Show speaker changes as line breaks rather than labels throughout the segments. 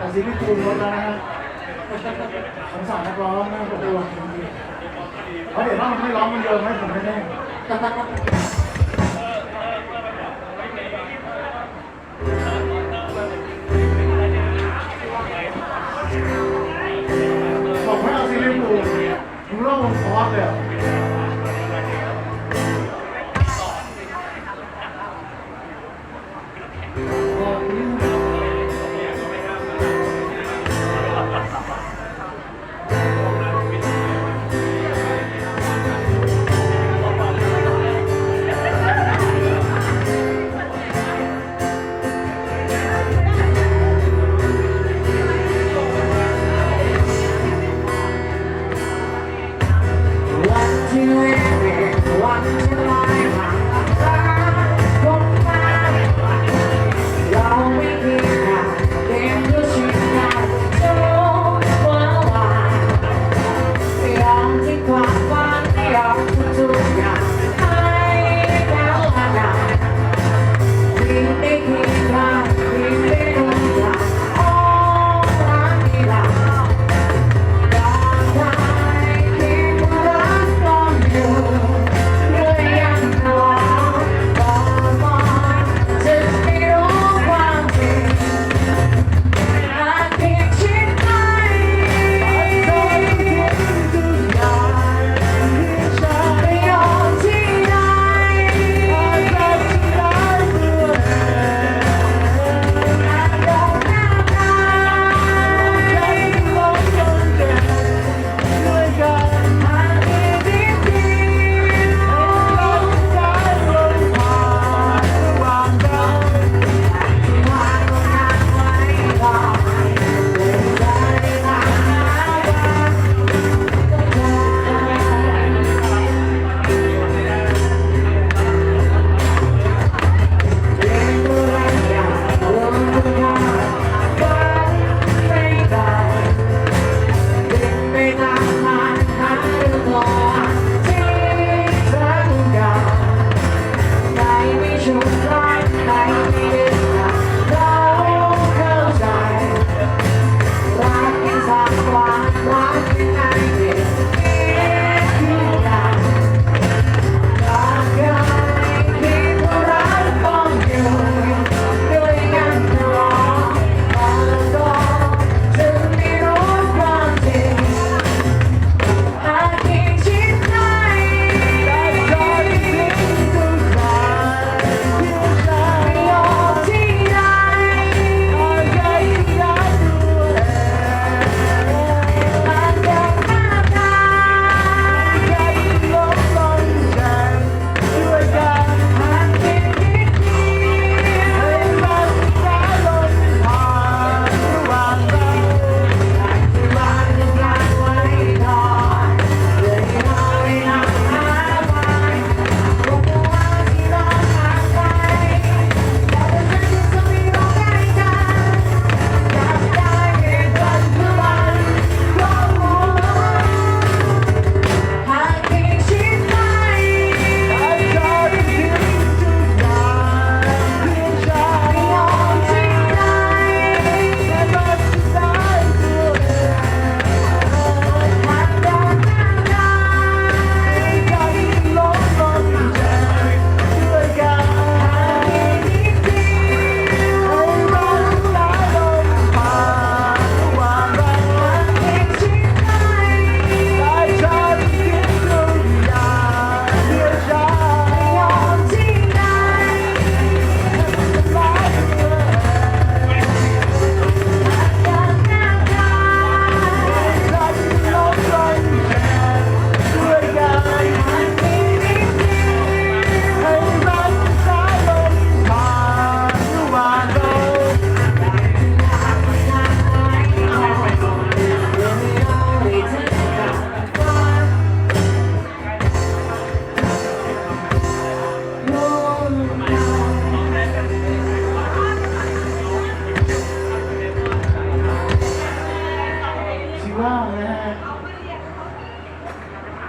อาซีลิส์ตูนลดแล้วนะฮะสงสารนักร้องนะผมดูเขาเดี๋ยวถ้ามันไม่ร้องมันเยอะไหมผมแน่บอกให้เอาซีรีส์ตูนมึล่มันคอร์สเลย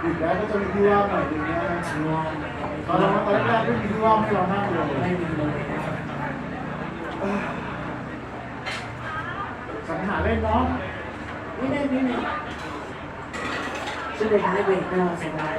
ดึกแล้วก็จะมีที่ว่างหน่อยดึงเงี้ะตอนตอนแรกไม่มีที่ว่างให้เรานั่งเลยไม่มีเลยสัญหาเล่นเนาะนี่นี่นี่ได้ช่วยเด็กนี่เด็กเราส
บาย